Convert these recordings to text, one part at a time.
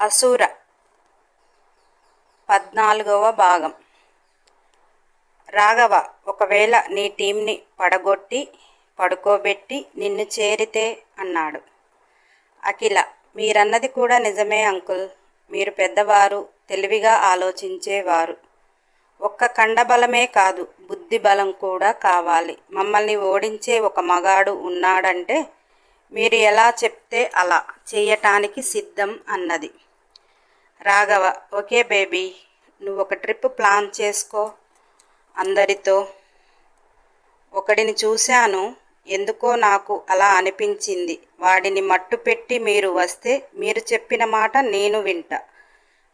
అసూర. పద్నాలుగవ భాగం. రాఘవ ఒకవేళ నీ టీంని పడగొట్టి పడుకోబెట్టి నిన్ను చేరితే అన్నాడు. అఖిల మీరన్నది కూడా నిజమే అంకుల్. మీరు పెద్దవారు తెలివిగా ఆలోచించేవారు. ఒక్క కండబలమే కాదు బుద్ధి బలం కూడా కావాలి. మమ్మల్ని ఓడించే ఒక మగాడు ఉన్నాడంటే మీరు ఎలా చెప్తే అలా చేయటానికి సిద్ధం అన్నది. రాఘవ ఓకే బేబీ నువ్వు ఒక ట్రిప్ ప్లాన్ చేసుకో. అందరితో ఒకడిని చూశాను ఎందుకో నాకు అలా అనిపించింది. వాడిని మట్టు పెట్టి మీరు వస్తే మీరు చెప్పిన మాట నేను వింటా.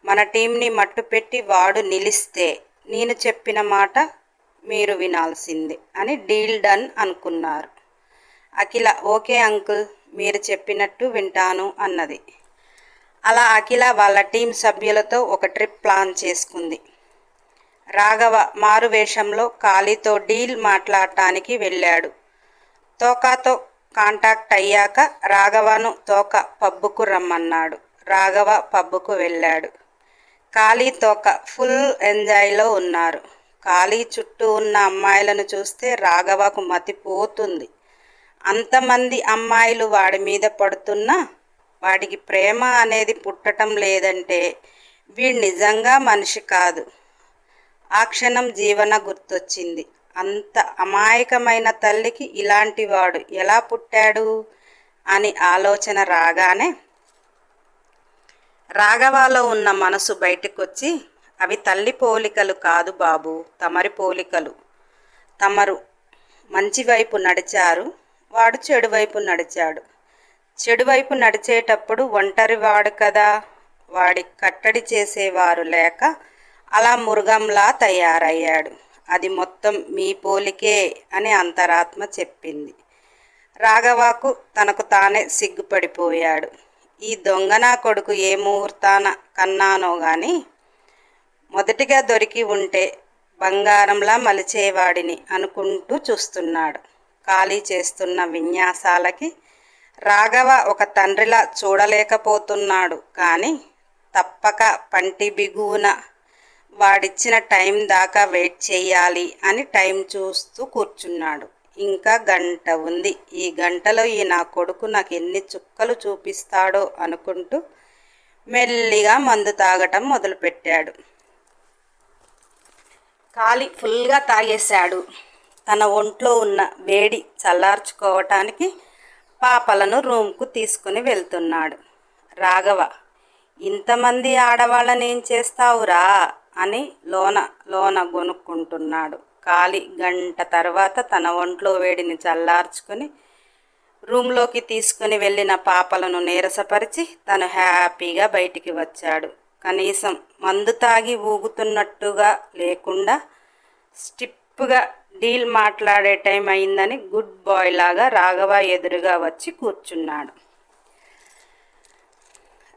మన టీంని మట్టు పెట్టి వాడు నిలిస్తే నేను చెప్పిన మాట మీరు వినాల్సిందే అని డీల్ డన్ అనుకున్నారు. అఖిల ఓకే అంకుల్ మీరు చెప్పినట్టు వింటాను అన్నది. అలా అఖిల వాళ్ళ టీం సభ్యులతో ఒక ట్రిప్ ప్లాన్ చేసుకుంది. రాఘవ మారు వేషంలో కాళీతో డీల్ మాట్లాడటానికి వెళ్ళాడు. తోకాతో కాంటాక్ట్ అయ్యాక రాఘవను తోక పబ్బుకు రమ్మన్నాడు. రాఘవ పబ్బుకు వెళ్ళాడు. కాళీ తోక ఫుల్ ఎంజాయ్లో ఉన్నారు. కాళీ చుట్టూ ఉన్న అమ్మాయిలను చూస్తే రాఘవకు మతిపోతుంది అంతమంది అమ్మాయిలు వాడి మీద పడుతున్నా వాడికి ప్రేమ అనేది పుట్టటం లేదంటే వీడు నిజంగా మనిషి కాదు. ఆ క్షణం జీవన గుర్తొచ్చింది. అంత అమాయకమైన తల్లికి ఇలాంటి వాడు ఎలా పుట్టాడు? అని ఆలోచన రాగానే రాఘవాలో ఉన్న మనసు బయటకొచ్చి అవి తల్లి పోలికలు కాదు బాబు తమరి పోలికలు. తమరు మంచి వైపు నడిచారు వాడు చెడు వైపు నడిచాడు. చెడు వైపు నడిచేటప్పుడు ఒంటరి వాడు కదా. వాడి కట్టడి చేసేవారు లేక అలా మృగంలా తయారయ్యాడు. అది మొత్తం మీ పోలికే అని అంతరాత్మ చెప్పింది. రాఘవాకు తనకు తానే సిగ్గుపడిపోయాడు. ఈ దొంగ నా కొడుకు ఏ ముహూర్తాన కన్నానో గాని మొదటిగా దొరికి ఉంటే బంగారంలా మలిచేవాడిని అనుకుంటూ చూస్తున్నాడు. ఖాళీ చేస్తున్న విన్యాసాలకి రాఘవ ఒక తండ్రిలా చూడలేకపోతున్నాడు కానీ తప్పక పంటి బిగువున వాడిచ్చిన టైం దాకా వెయిట్ చేయాలి అని టైం చూస్తూ కూర్చున్నాడు. ఇంకా గంట ఉంది. ఈ గంటలో ఈ నా కొడుకు నాకు ఎన్ని చుక్కలు చూపిస్తాడో అనుకుంటూ మెల్లిగా మందు తాగటం మొదలుపెట్టాడు. కాలి ఫుల్గా తాగేశాడు. తన ఒంట్లో ఉన్న వేడి చల్లార్చుకోవటానికి పాపలను రూమ్కు తీసుకుని వెళ్తున్నాడు. రాఘవ ఇంతమంది ఆడవాళ్ళని ఏం చేస్తావురా? అని లోన లోన గొనుక్కుంటున్నాడు. కాలి గంట తర్వాత తన ఒంట్లో వేడిని చల్లార్చుకుని రూమ్లోకి తీసుకుని వెళ్ళిన పాపలను నీరసపరిచి తను హ్యాపీగా బయటికి వచ్చాడు. కనీసం మందు తాగి ఊగుతున్నట్టుగా లేకుండా స్టిప్గా డీల్ మాట్లాడే టైం అయిందని గుడ్ బాయ్ లాగా రాఘవ ఎదురుగా వచ్చి కూర్చున్నాడు.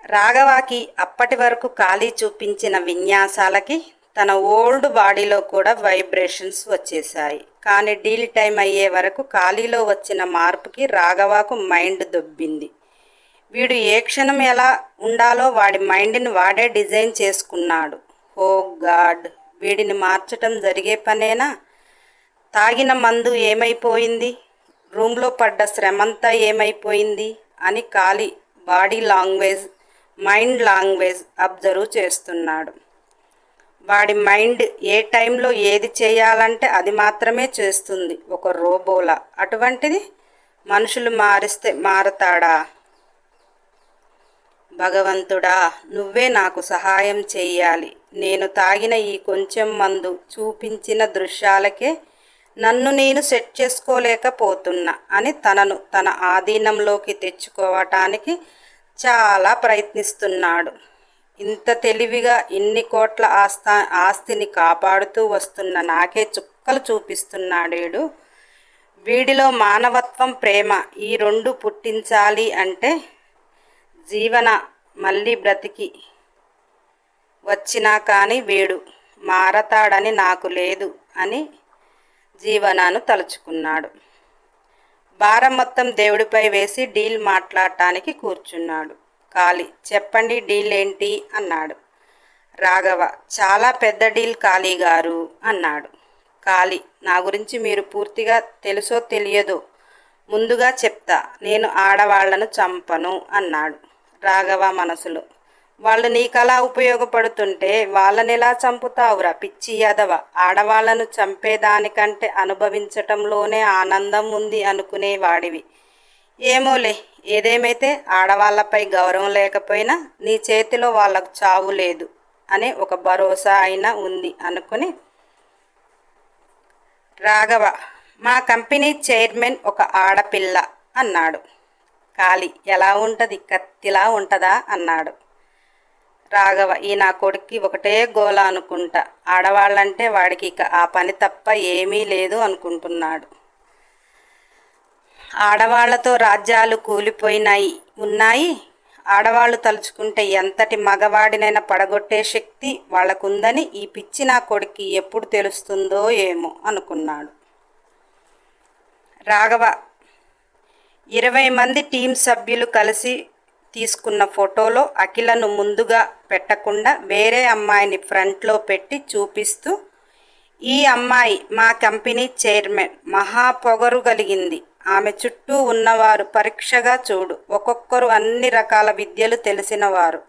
రాఘవాకి అప్పటి వరకు ఖాళీ చూపించిన విన్యాసాలకి తన ఓల్డ్ బాడీలో కూడా వైబ్రేషన్స్ వచ్చేసాయి కానీ డీల్ టైం అయ్యే వరకు ఖాళీలో వచ్చిన మార్పుకి రాఘవాకు మైండ్ దొబ్బింది. వీడు ఏ క్షణం ఎలా ఉండాలో వాడి మైండ్ని వాడే డిజైన్ చేసుకున్నాడు. Oh god! వీడిని మార్చటం జరిగే పనేనా? తాగిన మందు ఏమైపోయింది? రూమ్లో పడ్డ శ్రమంతా ఏమైపోయింది? అని ఖాళీ body language mind language observe చేస్తున్నాడు. వాడి మైండ్ ఏ టైంలో ఏది చేయాలంటే అది మాత్రమే చేస్తుంది. ఒక రోబోలా. అటువంటిది మనుషులు మారిస్తే మారతాడా? భగవంతుడా నువ్వే నాకు సహాయం చెయ్యాలి. నేను తాగిన ఈ కొంచెం మందు చూపించిన దృశ్యాలకే నన్ను నేను సెట్ చేసుకోలేకపోతున్నా అని తనను తన ఆధీనంలోకి తెచ్చుకోవటానికి చాలా ప్రయత్నిస్తున్నాడు. ఇంత తెలివిగా ఇన్ని కోట్ల ఆస్తా ఆస్తిని కాపాడుతూ వస్తున్న నాకే చుక్కలు చూపిస్తున్నాడేడు. వీడిలో మానవత్వం ప్రేమ ఈ రెండు పుట్టించాలి అంటే జీవన మళ్ళీ బ్రతికి వచ్చినా కానీ వీడు మారతాడని నాకు లేదు అని జీవనాను తలుచుకున్నాడు. భారం మొత్తం దేవుడిపై వేసి డీల్ మాట్లాడటానికి కూర్చున్నాడు. కాళీ చెప్పండి డీల్ ఏంటి అన్నాడు. రాఘవ చాలా పెద్ద డీల్ కాళీ గారు అన్నాడు. కాళీ నా గురించి మీరు పూర్తిగా తెలుసో తెలియదో ముందుగా చెప్తా నేను ఆడవాళ్ళను చంపను అన్నాడు రాఘవ మనసులో. వాళ్ళు నీకలా ఉపయోగపడుతుంటే వాళ్ళని ఎలా చంపుతావురా పిచ్చి యదవ? ఆడవాళ్ళను చంపేదానికంటే అనుభవించటంలోనే ఆనందం ఉంది అనుకునేవాడివి. ఏమోలే ఏదేమైతే ఆడవాళ్ళపై గౌరవం లేకపోయినా నీ చేతిలో వాళ్ళకు చావు లేదు అనే ఒక భరోసా అయినా ఉంది అనుకుని. రాఘవ మా కంపెనీ చైర్మన్ ఒక ఆడపిల్ల అన్నాడు. కాలి ఎలా ఉంటుంది? కత్తిలా ఉంటుందా? అన్నాడు. రాఘవ ఈ నా కొడుక్కి ఒకటే గోల అనుకుంటా. ఆడవాళ్ళంటే వాడికి ఇక ఆ పని తప్ప ఏమీ లేదు అనుకుంటున్నాడు. ఆడవాళ్ళతో రాజ్యాలు కూలిపోయినాయి ఉన్నాయి. ఆడవాళ్ళు తలుచుకుంటే ఎంతటి మగవాడినైనా పడగొట్టే శక్తి వాళ్ళకుందని ఈ పిచ్చి నా కొడుక్కి ఎప్పుడు తెలుస్తుందో ఏమో అనుకున్నాడు. రాఘవ ఇరవై మంది టీం సభ్యులు కలిసి తీసుకున్న ఫోటోలో అఖిలను ముందుగా పెట్టకుండా వేరే అమ్మాయిని ఫ్రంట్లో పెట్టి చూపిస్తూ ఈ అమ్మాయి మా కంపెనీ చైర్మన్ మహా పొగరు కలిగింది. ఆమె చుట్టూ ఉన్నవారు పరీక్షగా చూడు. ఒక్కొక్కరు అన్ని రకాల విద్యలు తెలిసినవారు.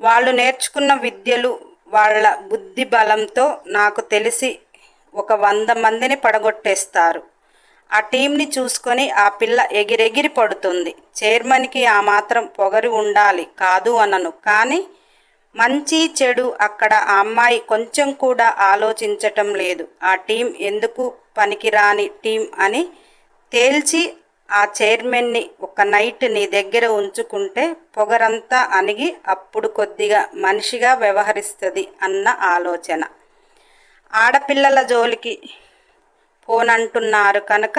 వాళ్ళు నేర్చుకున్న విద్యలు వాళ్ళ బుద్ధి బలంతో నాకు తెలిసి ఒక వంద మందిని పడగొట్టేస్తారు. ఆ టీంని చూసుకొని ఆ పిల్ల ఎగిరెగిరి పడుతుంది. చైర్మన్కి ఆ మాత్రం పొగరి ఉండాలి కాదు అనను. కానీ మంచి చెడు అక్కడ ఆ అమ్మాయి కొంచెం కూడా ఆలోచించటం లేదు. ఆ టీం ఎందుకు పనికిరాని టీం అని తేల్చి ఆ చైర్మన్ని ఒక నైట్ నీ దగ్గర ఉంచుకుంటే పొగరంతా అణిగి అప్పుడు కొద్దిగా మనిషిగా వ్యవహరిస్తుంది అన్న ఆలోచన. ఆడపిల్లల జోలికి పోనంటున్నారు కనుక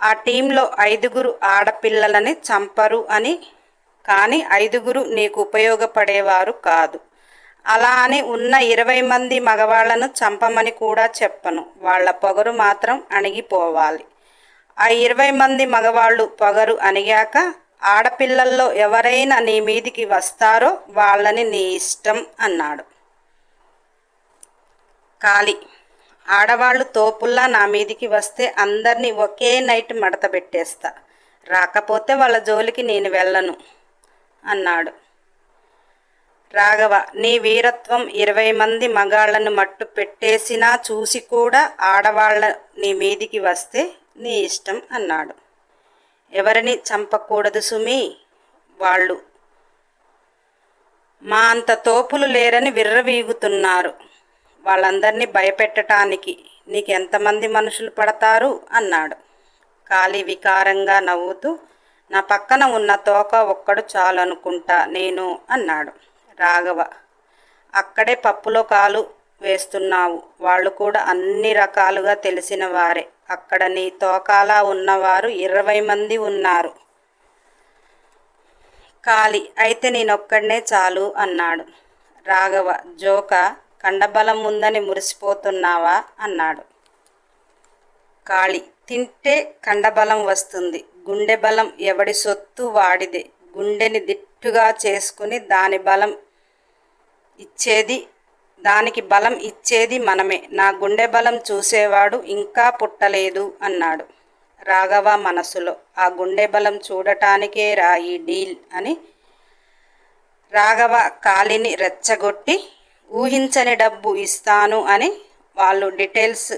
ఆ టీంలో ఐదుగురు ఆడపిల్లలని చంపరు అని కానీ ఐదుగురు నీకు ఉపయోగపడేవారు కాదు. అలా అని ఉన్న ఇరవై మంది మగవాళ్ళను చంపమని కూడా చెప్పను. వాళ్ళ పొగరు మాత్రం అణిగిపోవాలి. ఆ ఇరవై మంది మగవాళ్ళు పొగరు అణిగాక ఆడపిల్లల్లో ఎవరైనా నీ మీదికి వస్తారో వాళ్ళని నీ ఇష్టం అన్నాడు. కాళీ ఆడవాళ్ళు తోపుల్లా నా మీదికి వస్తే అందరినీ ఒకే నైట్ మడత పెట్టేస్తా. రాకపోతే వాళ్ళ జోలికి నేను వెళ్ళను అన్నాడు. రాఘవ నీ వీరత్వం ఇరవై మంది మగాళ్ళను మట్టు పెట్టేసినా చూసి కూడా ఆడవాళ్ళ నీ మీదికి వస్తే నీ ఇష్టం అన్నాడు. ఎవరిని చంపకూడదు సుమి వాళ్ళు. మా అంత తోపులు లేరని విర్రవీగుతున్నారు. వాళ్ళందరినీ భయపెట్టడానికి నీకెంతమంది మనుషులు పడతారు? అన్నాడు. కాలి వికారంగా నవ్వుతూ నా పక్కన ఉన్న తోక ఒక్కడు చాలు అనుకుంటా నేను అన్నాడు. రాఘవ అక్కడే పప్పులో కాలు వేస్తున్నావు. వాళ్ళు కూడా అన్ని రకాలుగా తెలిసిన వారే. అక్కడ నీ తోకాలా ఉన్నవారు ఇరవై మంది ఉన్నారు. కాలి అయితే నేనొక్కడనే చాలు అన్నాడు. రాఘవ జోక కండబలం ఉందని మురిసిపోతున్నావా? అన్నాడు. కాళి తింటే కండబలం వస్తుంది. గుండె బలం ఎవడి సొత్తు వాడిదే. గుండెని దిట్టుగా చేసుకుని దాని బలం ఇచ్చేది దానికి బలం ఇచ్చేది మనమే. నా గుండె బలం చూసేవాడు ఇంకా పుట్టలేదు అన్నాడు రాఘవ మనసులో. ఆ గుండె బలం చూడటానికే రా ఈ డీల్ అని రాఘవ కాలిని రెచ్చగొట్టి ఊహించని డబ్బు ఇస్తాను అని వాళ్ళు డీటెయిల్స్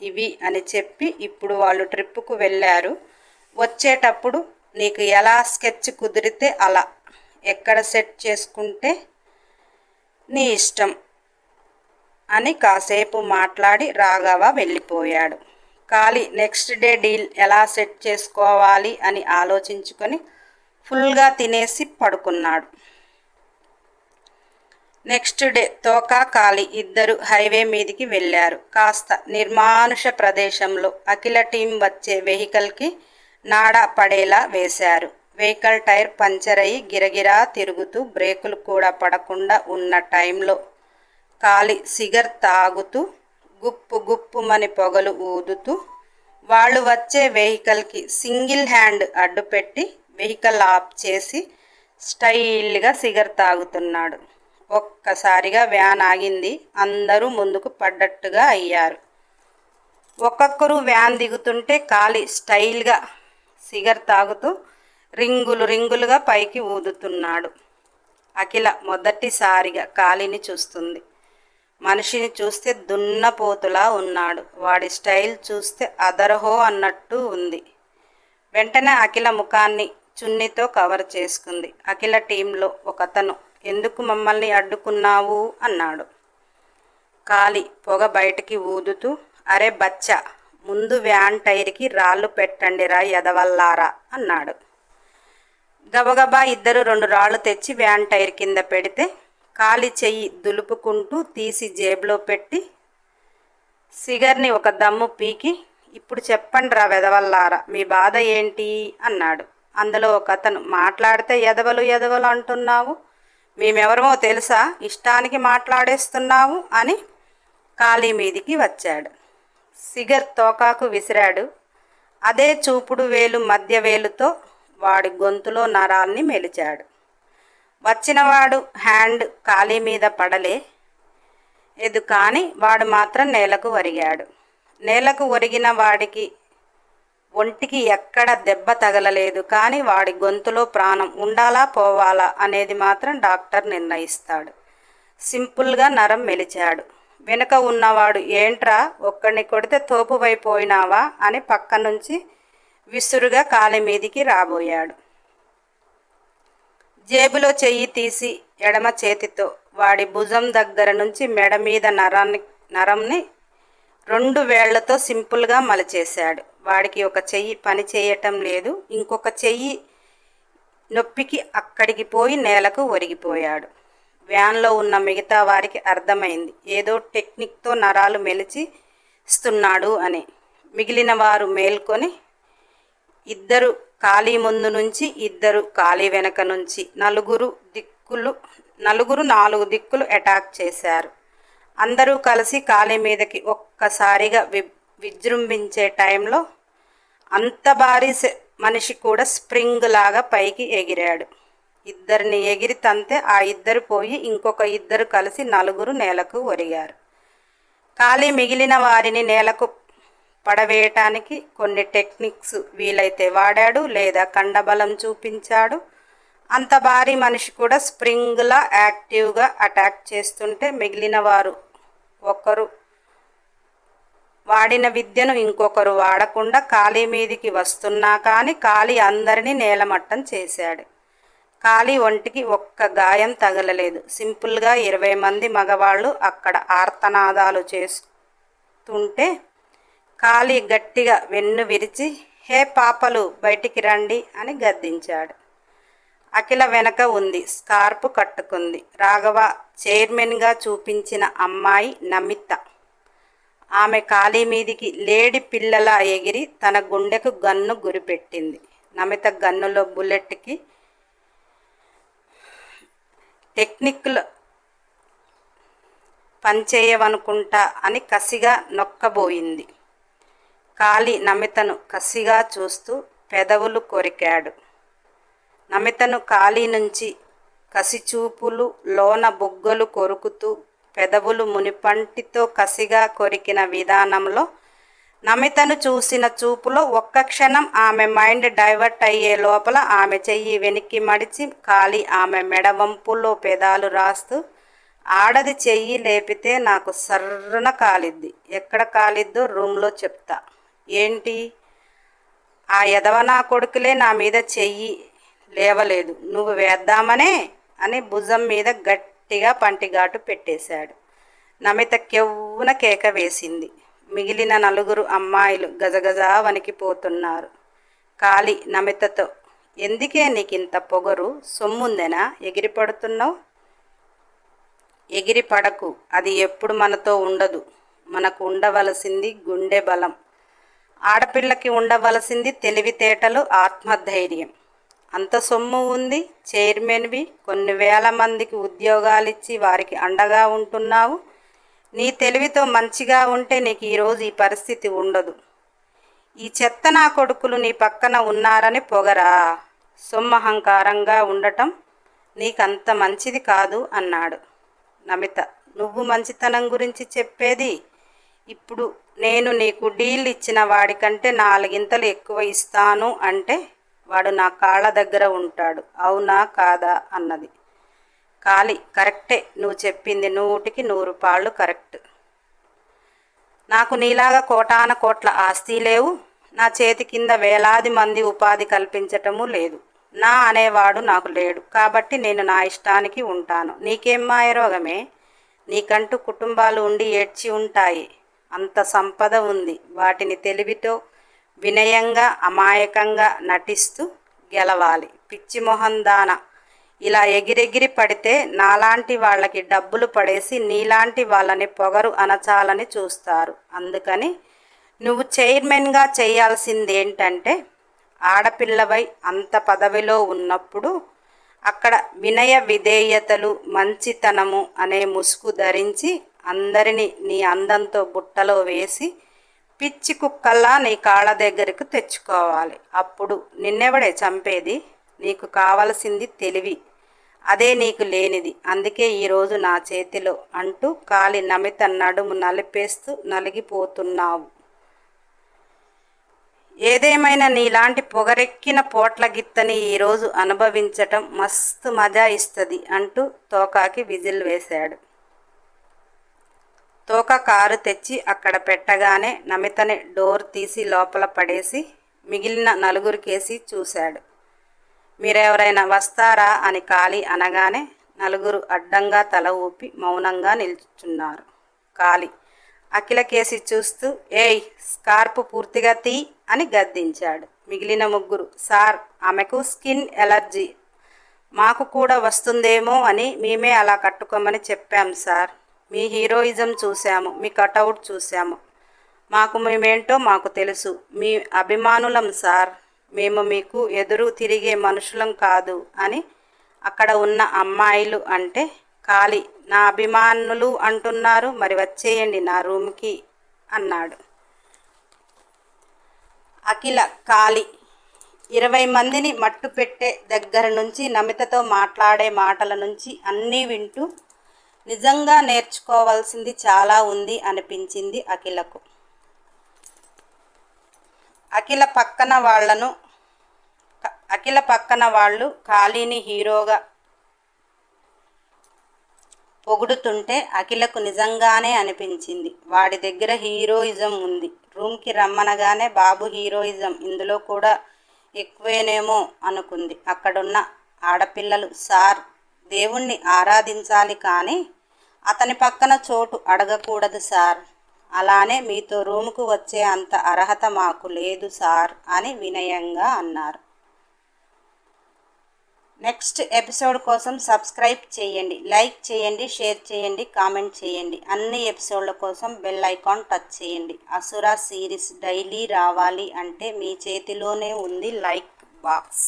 ఇవి అని చెప్పి ఇప్పుడు వాళ్ళు ట్రిప్పుకు వెళ్ళారు. వచ్చేటప్పుడు నీకు ఎలా స్కెచ్ కుదిరితే అలా. ఎక్కడ సెట్ చేసుకుంటే నీ ఇష్టం అని కాసేపు మాట్లాడి రాఘవ వెళ్ళిపోయాడు. ఖాళీ నెక్స్ట్ డే డీల్ ఎలా సెట్ చేసుకోవాలి అని ఆలోచించుకొని ఫుల్గా తినేసి పడుకున్నాడు. నెక్స్ట్ డే తోకా కాలి ఇద్దరు హైవే మీదికి వెళ్ళారు. కాస్త నిర్మానుష ప్రదేశంలో అఖిల టీం వచ్చే వెహికల్కి నాడా పడేలా వేశారు. వెహికల్ టైర్ పంచర్ అయి గిరగిరా తిరుగుతూ బ్రేకులు కూడా పడకుండా ఉన్న టైంలో కాలి సిగర్ తాగుతూ గుప్పు గుప్పుమని పొగలు ఊదుతూ వాళ్ళు వచ్చే వెహికల్కి సింగిల్ హ్యాండ్ అడ్డుపెట్టి వెహికల్ ఆఫ్ చేసి స్టైల్గా సిగర్ తాగుతున్నాడు. ఒక్కసారిగా వ్యాన్ ఆగింది. అందరూ ముందుకు పడ్డట్టుగా అయ్యారు. ఒక్కొక్కరు వ్యాన్ దిగుతుంటే కాలి స్టైల్గా సిగర్ తాగుతూ రింగులు రింగులుగా పైకి ఊదుతున్నాడు. అఖిల మొదటిసారిగా కాలిని చూస్తుంది. మనిషిని చూస్తే దున్నపోతులా ఉన్నాడు. వాడి స్టైల్ చూస్తే అదరహో అన్నట్టు ఉంది. వెంటనే అఖిల ముఖాన్ని చున్నీతో కవర్ చేసుకుంది. అఖిల టీంలో ఒకతను ఎందుకు మమ్మల్ని అడ్డుకున్నావు? అన్నాడు. కాలి పొగ బయటికి ఊదుతూ అరే బచ్చ ముందు వ్యాన్ టైర్కి రాళ్ళు పెట్టండిరా ఎదవల్లారా అన్నాడు. గబగబా ఇద్దరు రెండు రాళ్ళు తెచ్చి వ్యాన్ టైర్ కింద పెడితే కాలి చెయ్యి దులుపుకుంటూ తీసి జేబులో పెట్టి సిగర్ని ఒక దమ్ము పీకి ఇప్పుడు చెప్పండి రా వెదవల్లారా మీ బాధ ఏంటి అన్నాడు. అందులో ఒక అతను మాట్లాడితే ఎదవలు ఎదవలు అంటున్నావు? మేమెవరమో తెలుసా? ఇష్టానికి మాట్లాడేస్తున్నావు అని ఖాళీ మీదికి వచ్చాడు. సిగర్ తోకాకు విసిరాడు. అదే చూపుడు వేలు మధ్య వేలుతో వాడి గొంతులో నరాల్ని మెలిచాడు. వచ్చినవాడు హ్యాండ్ ఖాళీ మీద పడలే. ఎదు కానీ వాడు మాత్రం నేలకు ఒరిగాడు. నేలకు ఒరిగిన వాడికి ఒంటికి ఎక్కడ దెబ్బ తగలలేదు కానీ వాడి గొంతులో ప్రాణం ఉండాలా పోవాలా అనేది మాత్రం డాక్టర్ నిర్ణయిస్తాడు. సింపుల్గా నరం మెలిచాడు. వెనుక ఉన్నవాడు ఏంట్రా ఒక్కడిని కొడితే తోపువైపోయినావా అని పక్క నుంచి విసురుగా కాలి మీదికి రాబోయాడు. జేబులో చెయ్యి తీసి ఎడమ చేతితో వాడి భుజం దగ్గర నుంచి మెడ మీద నరాన్ని నరంని రెండు వేళ్ళతో సింపుల్గా మలచేశాడు. వాడికి ఒక చెయ్యి పని చేయటం లేదు. ఇంకొక చెయ్యి నొప్పికి అక్కడికి పోయి నేలకు ఒరిగిపోయాడు. వ్యాన్లో ఉన్న మిగతా వారికి అర్థమైంది. ఏదో టెక్నిక్తో నరాలు మెలిచిస్తున్నాడు అని. మిగిలిన వారు మేల్కొని ఇద్దరు ఖాళీ ముందు నుంచి ఇద్దరు ఖాళీ వెనక నుంచి నలుగురు దిక్కులు నలుగురు నాలుగు దిక్కులు అటాక్ చేశారు. అందరూ కలిసి కాలి మీదకి ఒక్కసారిగా వి విజృంభించే టైంలో అంత భారీ మనిషి కూడా స్ప్రింగ్ లాగా పైకి ఎగిరాడు. ఇద్దరిని ఎగిరి తంతే ఆ ఇద్దరు పోయి ఇంకొక ఇద్దరు కలిసి నలుగురు నేలకు ఒరిగారు. ఖాళీ మిగిలిన వారిని నేలకు పడవేయటానికి కొన్ని టెక్నిక్స్ వీలైతే వాడాడు లేదా కండబలం చూపించాడు. అంత భారీ మనిషి కూడా స్ప్రింగ్లా యాక్టివ్గా అటాక్ చేస్తుంటే మిగిలిన వారు ఒకరు వాడిన విద్యను ఇంకొకరు వాడకుండా ఖాళీ మీదికి వస్తున్నా కానీ ఖాళీ అందరినీ నేలమట్టం చేశాడు. ఖాళీ ఒంటికి ఒక్క గాయం తగలలేదు. సింపుల్గా ఇరవై మంది మగవాళ్ళు అక్కడ ఆర్తనాదాలు చేస్తుంటే ఖాళీ గట్టిగా వెన్ను విరిచి హే పాపలు బయటికి రండి అని గద్దించాడు. అఖిల వెనక ఉంది స్కార్పు కట్టుకుంది. రాఘవ చైర్మన్గా చూపించిన అమ్మాయి నమిత. ఆమె ఖాళీ మీదికి లేడి పిల్లలా ఎగిరి తన గుండెకు గన్ను గురిపెట్టింది. నమిత గన్నులో బుల్లెట్కి టెక్నిక్లు పనిచేయవనుకుంటా అని కసిగా నొక్కబోయింది కాలి నమితను కసిగా చూస్తూ పెదవులు కొరికాడు. నమితను కాలి నుంచి కసిచూపులు లోన బుగ్గలు కొరుకుతూ పెదవులు మునిపంటితో కసిగా కొరికిన విధానంలో నమితను చూసిన చూపులో ఒక్క క్షణం ఆమె మైండ్ డైవర్ట్ అయ్యే లోపల ఆమె చెయ్యి వెనక్కి మడిచి కాలి ఆమె మెడవంపులో పెదాలు రాస్తూ ఆడది చెయ్యి లేపితే నాకు సర్రున కాలిద్ది. ఎక్కడ కాలిద్దో రూమ్లో చెప్తా. ఏంటి? ఆ ఎదవనా కొడుకులే నా మీద చెయ్యి లేవలేదు. నువ్వు వేద్దామనే అని భుజం మీద గట్టిగా పంటిఘాటు పెట్టేశాడు. నమిత కెవ్వున కేక వేసింది. మిగిలిన నలుగురు అమ్మాయిలు గజగజ వణికిపోతున్నారు. కాలి నమితతో ఎందుకే నీకు ఇంత పొగరు? సొమ్ముందెనా? ఎగిరిపడుతున్నావు? ఎగిరి పడకు అది ఎప్పుడు మనతో ఉండదు. మనకు ఉండవలసింది గుండె బలం. ఆడపిల్లకి ఉండవలసింది తెలివితేటలు ఆత్మధైర్యం. అంత సొమ్ము ఉంది. చైర్మన్వి కొన్ని వేల మందికి ఉద్యోగాలిచ్చి వారికి అండగా ఉంటున్నావు. నీ తెలివితో మంచిగా ఉంటే నీకు ఈరోజు ఈ పరిస్థితి ఉండదు. ఈ చెత్త నా కొడుకులు నీ పక్కన ఉన్నారని పొగరా. సొమ్మహంకారంగా ఉండటం నీకంత మంచిది కాదు అన్నాడు. నమిత నువ్వు మంచితనం గురించి చెప్పేది? ఇప్పుడు నేను నీకు డీల్ ఇచ్చిన వాడికంటే నాలుగింతలు ఎక్కువ ఇస్తాను అంటే వాడు నా కాళ్ళ దగ్గర ఉంటాడు. అవునా కాదా అన్నది. కాలి కరెక్టే. నువ్వు చెప్పింది నూటికి నూరు పాళ్ళు కరెక్ట్. నాకు నీలాగా కోటాన కోట్ల ఆస్తి లేవు. నా చేతి కింద వేలాది మంది ఉపాధి కల్పించటము లేదు. నా అనేవాడు నాకు లేడు. కాబట్టి నేను నా ఇష్టానికి ఉంటాను. నీకేం మాయరోగమే నీకంటూ కుటుంబాలు ఉండి ఏడ్చి ఉంటాయి. అంత సంపద ఉంది. వాటిని తెలివితో వినయంగా అమాయకంగా నటిస్తూ గెలవాలి. పిచ్చి మొహం దాన. ఇలా ఎగిరెగిరి పడితే నాలాంటి వాళ్ళకి డబ్బులు పడేసి నీలాంటి వాళ్ళని పొగరు అనచాలని చూస్తారు. అందుకని నువ్వు చైర్మన్గా చేయాల్సింది ఏంటంటే ఆడపిల్లవై అంత పదవిలో ఉన్నప్పుడు అక్కడ వినయ విధేయతలు మంచితనము అనే ముసుగు ధరించి అందరినీ నీ అందంతో బుట్టలో వేసి పిచ్చి కుక్కల్లా నీ కాళ్ళ దగ్గరకు తెచ్చుకోవాలి. అప్పుడు నిన్నెవడే చంపేది? నీకు కావలసింది తెలివి. అదే నీకు లేనిది. అందుకే ఈరోజు నా చేతిలో అంటూ కాలి నమిత నడుము నలిపేస్తూ నలిగిపోతున్నావు. ఏదేమైనా నీలాంటి పొగరెక్కిన పోట్ల గిత్తని ఈరోజు అనుభవించటం మస్తు మజా ఇస్తుంది అంటూ తోకాకి విజిల్ వేశాడు. తోక కారు తెచ్చి అక్కడ పెట్టగానే నమితని డోర్ తీసి లోపల పడేసి మిగిలిన నలుగురికేసి చూశాడు. మీరెవరైనా వస్తారా? అని కాళీ అనగానే నలుగురు అడ్డంగా తల ఊపి మౌనంగా నిల్చున్నారు. కాళీ అఖిలకేసి చూస్తూ ఏయ్ స్కార్ప్ పూర్తిగా తీ అని గద్దించాడు. మిగిలిన ముగ్గురు సార్ ఆమెకు స్కిన్ ఎలర్జీ. మాకు కూడా వస్తుందేమో అని మేమే అలా కట్టుకోమని చెప్పాం సార్. మీ హీరోయిజం చూశాము మీ కటౌట్ చూశాము. మాకు మేమేంటో మాకు తెలుసు. మీ అభిమానులం సార్ మేము మీకు ఎదురు తిరిగే మనుషులం కాదు అని అక్కడ ఉన్న అమ్మాయిలు అంటే ఖాళీ నా అభిమానులు అంటున్నారు మరి వచ్చేయండి నా రూమ్కి అన్నాడు. అఖిల ఖాళీ ఇరవై మందిని మట్టు పెట్టే దగ్గర నుంచి నమితతో మాట్లాడే మాటల నుంచి అన్నీ వింటూ నిజంగా నేర్చుకోవాల్సింది చాలా ఉంది అనిపించింది అఖిలకు. అఖిల పక్కన వాళ్ళను అఖిల పక్కన వాళ్ళు ఖాళీని హీరోగా పొగుడుతుంటే అఖిలకు నిజంగానే అనిపించింది. వాడి దగ్గర హీరోయిజం ఉంది. రూమ్కి రమ్మనగానే బాబు హీరోయిజం ఇందులో కూడా ఎక్కువేనేమో అనుకుంది. అక్కడున్న ఆడపిల్లలు సార్ దేవుణ్ణి ఆరాధించాలి కానీ అతని పక్కన చోటు అడగకూడదు సార్. అలానే మీతో రూముకు వచ్చే అంత అర్హత మాకు లేదు సార్ అని వినయంగా అన్నారు. నెక్స్ట్ ఎపిసోడ్ కోసం సబ్స్క్రైబ్ చేయండి లైక్ చేయండి షేర్ చేయండి కామెంట్ చేయండి. అన్ని ఎపిసోడ్ల కోసం బెల్ ఐకాన్ టచ్ చేయండి. అసురా సిరీస్ డైలీ రావాలి అంటే మీ చేతిలోనే ఉంది లైక్ బాక్స్.